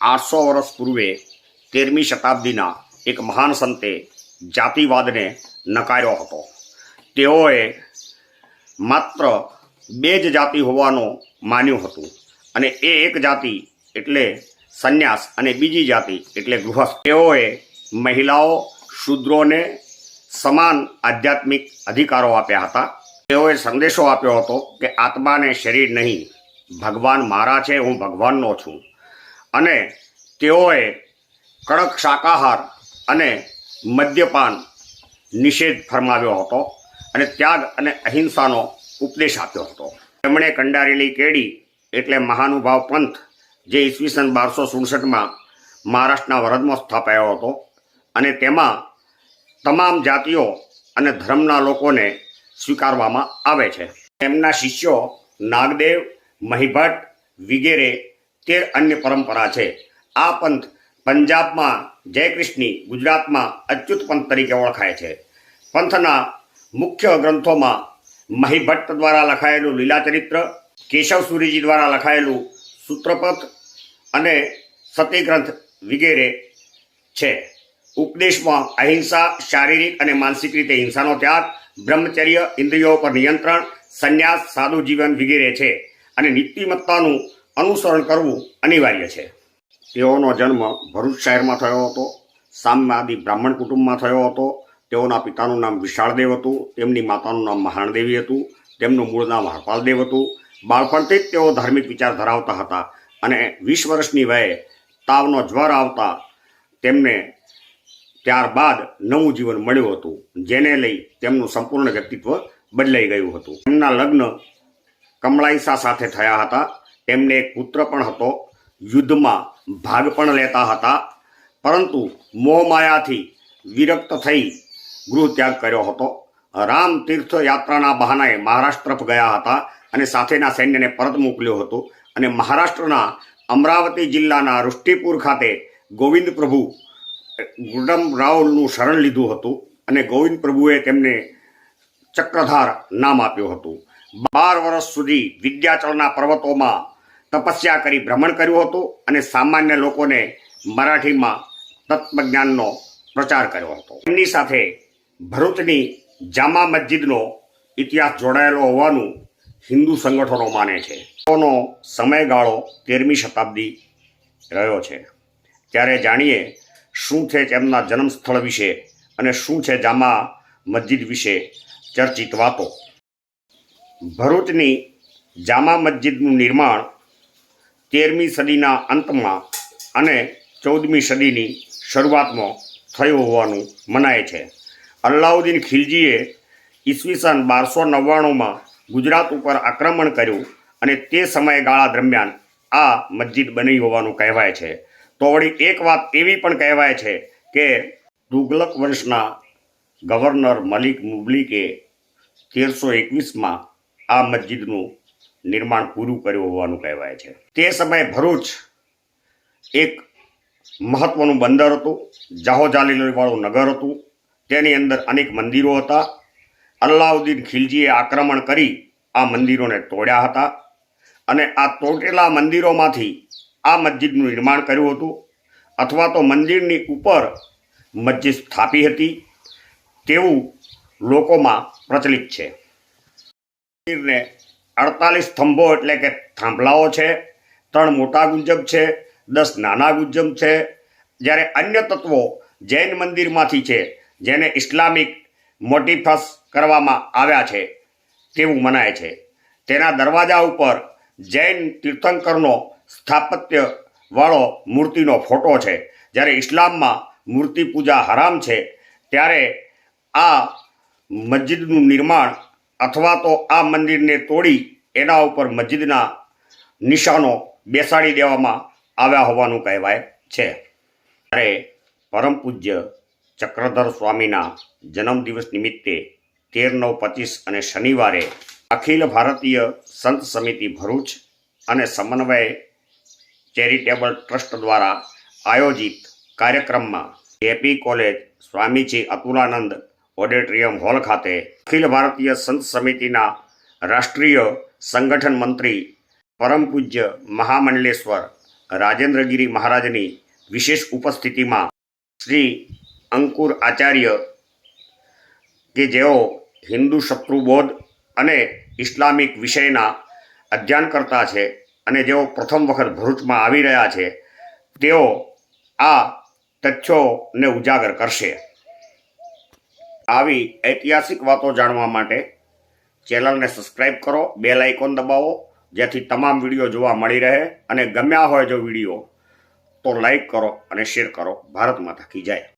આઠસો વર્ષ પૂર્વે તેરમી શતાબ્દીના એક મહાન સંતે જાતિવાદને નકાર્યો હતો. તેઓએ માત્ર બે જ જાતિ હોવાનું માન્યું હતું અને એ એક જાતિ એટલે સંન્યાસ અને બીજી જાતિ એટલે ગૃહસ્થ. તેઓએ મહિલાઓ શૂદ્રોને સમાન આધ્યાત્મિક અધિકારો આપ્યા હતા. તેઓએ સંદેશો આપ્યો હતો કે આત્માને શરીર નહીં, ભગવાન મારા છે, હું ભગવાનનો છું. અને તેઓએ કડક શાકાહાર અને મદ્યપાન નિષેધ ફરમાવ્યો હતો અને ત્યાગ અને અહિંસાનો ઉપદેશ આપ્યો હતો. તેમણે કંડારેલી કેડી એટલે મહાનુભાવ પંથ, જે ઈસવીસન બારસો સુડસઠમાં મહારાષ્ટ્રના વરદમાં સ્થાપાયો હતો અને તેમાં તમામ જાતિઓ અને ધર્મના લોકોને સ્વીકારવામાં આવે છે. તેમના શિષ્યો નાગદેવ, મહીભટ્ટ, વગેરે તેર અન્ય પરંપરા છે. આ પંથ પંજાબમાં જયકૃષ્ણી ગુજરાતમાં અચ્યુત પંથ તરીકે ઓળખાય છે. પંથના મુખ્ય ગ્રંથોમાં મહીભટ્ટ દ્વારા લખાયેલું લીલાચરિત્ર કેશવ સૂરીજી દ્વારા લખાયેલું સૂત્રપથ અને સતીગ્રંથ વગેરે છે. ઉપદેશમાં અહિંસા, શારીરિક અને માનસિક રીતે હિંસાનો ત્યાગ, બ્રહ્મચર્ય, ઇન્દ્રિયો પર નિયંત્રણ, સંન્યાસ સાદું જીવન વગેરે છે. અને નીતિમત્તાનું અનુસરણ કરવું અનિવાર્ય છે. તેઓનો જન્મ ભરૂચ શહેરમાં થયો હતો. સામવાદી બ્રાહ્મણ કુટુંબમાં થયો હતો. તેઓના પિતાનું નામ વિશાળદેવ હતું. તેમની માતાનું નામ મહાણદેવી હતું. તેમનું મૂળ નામ હરપાલદેવ હતું. બાળપણથી જ તેઓ ધાર્મિક વિચાર ધરાવતા હતા અને વીસ વર્ષની વયે તાવનો જ્વર આવતા તેમને ત્યારબાદ નવું જીવન મળ્યું હતું, જેને લઈ તેમનું સંપૂર્ણ વ્યક્તિત્વ બદલાઈ ગયું હતું. તેમના લગ્ન કમળાઈસા સાથે થયા હતા. તેમને એક પુત્ર પણ હતો. યુદ્ધમાં ભાગ પણ લેતા હતા. પરંતુ મોહમાયાથી વિરક્ત થઈ ગૃહ ત્યાગ કર્યો હતો. રામ તીર્થ યાત્રાના બહાનાએ મહારાષ્ટ્ર તરફ ગયા હતા અને સાથેના સૈન્યને પરત મોકલ્યો હતો અને મહારાષ્ટ્રના અમરાવતી જિલ્લાના રુષ્ટિપુર ખાતે ગોવિંદ પ્રભુ ગુડમ રાવલનું શરણ લીધું હતું અને ગોવિંદ પ્રભુએ તેમને ચક્રધાર નામ આપ્યું હતું. બાર વર્ષ સુધી વિદ્યાચળના પર્વતોમાં તપસ્યા કરી ભ્રમણ કર્યું હતું અને સામાન્ય લોકોને મરાઠીમાં તત્વજ્ઞાનનો પ્રચાર કર્યો હતો. એમની સાથે ભરૂચની જામા મસ્જિદનો ઇતિહાસ જોડાયેલો હોવાનું હિન્દુ સંગઠનો માને છે. તેઓનો સમયગાળો તેરમી શતાબ્દી રહ્યો છે. ત્યારે જાણીએ શું છે તેમના જન્મસ્થળ વિશે અને શું છે જામા મસ્જિદ વિશે ચર્ચિત વાતો. ભરૂચની જામા મસ્જિદનું નિર્માણ તેરમી સદીના અંતમાં અને ચૌદમી સદીની શરૂઆતમાં થયું હોવાનું મનાય છે. અલ્લાઉદ્દીન ખિલજીએ ઈસવીસન બારસો નવ્વાણુંમાં ગુજરાત ઉપર આક્રમણ કર્યું અને તે સમયગાળા દરમિયાન આ મસ્જિદ બની હોવાનું કહેવાય છે. તો વળી એક વાત એવી પણ કહેવાય છે કે તુગલક વંશના ગવર્નર મલિક મુબલિકે તેરસો એકવીસમાં આ મસ્જિદનું નિર્માણ પૂરું કર્યું હોવાનું કહેવાય છે. તે સમયે ભરૂચ એક મહત્વનું બંદર હતું. જાહોજાલીવાળું નગર હતું. તેની અંદર અનેક મંદિરો હતા. અલ્લાઉદ્દીન ખિલજીએ આક્રમણ કરી આ મંદિરોને તોડ્યા હતા અને આ તોડેલા મંદિરોમાંથી આ મસ્જિદનું નિર્માણ કર્યું હતું. અથવા તો મંદિરની ઉપર મસ્જિદ સ્થાપી હતી. તેવું લોકોમાં પ્રચલિત છે. મંદિરને અડતાલીસ સ્તંભો એટલે કે થાંભલાઓ છે, ત્રણ મોટા ગુંજબ છે, દસ નાના ગુંજબ છે. જ્યારે અન્ય તત્વો જૈન મંદિરમાંથી છે, જેને ઇસ્લામિક મોટિફસ કરવામાં આવ્યા છે, તેવું મનાય છે. તેના દરવાજા ઉપર જૈન તીર્થંકરનો સ્થાપત્ય વાળો મૂર્તિનો ફોટો છે. જ્યારે ઇસ્લામમાં મૂર્તિ પૂજા હરામ છે, ત્યારે આ મસ્જિદનું નિર્માણ અથવા તો આ મંદિરને તોડી એના ઉપર મસ્જિદના નિશાનો બેસાડી દેવામાં આવ્યા હોવાનું કહેવાય છે. ત્યારે પરમ પૂજ્ય ચક્રધર સ્વામીના જન્મદિવસ નિમિત્તે તેર નવ પચીસ અને શનિવારે અખિલ ભારતીય સંત સમિતિ ભરૂચ અને સમન્વય ચેરિટેબલ ટ્રસ્ટ દ્વારા આયોજિત કાર્યક્રમમાં AP college Swamiji Atulanand auditorium hall ખાતે અખિલ ભારતીય સંત સમિતિના રાષ્ટ્રીય સંગઠન મંત્રી પરમ પૂજ્ય મહામંડલેશ્વર રાજેન્દ્રગીરી મહારાજની વિશેષ ઉપસ્થિતિમાં શ્રી અંકુર આચાર્ય કે જેઓ હિન્દુ શત્રુબોધ અને ઇસ્લામિક વિષયના અધ્યયનકર્તા છે અને જેઓ પ્રથમ વખત ભરૂચમાં આવી રહ્યા છે, તેઓ આ તથ્યોને ઉજાગર કરશે. આવી ઐતિહાસિક વાતો જાણવા માટે ચેનલને સબસ્ક્રાઇબ કરો, બેલ આઇકોન દબાવો, જેથી તમામ વીડિયો જોવા મળી રહે અને ગમ્યા હોય જો વીડિયો, તો લાઈક કરો અને શેર કરો. ભારત માતા કી જાય.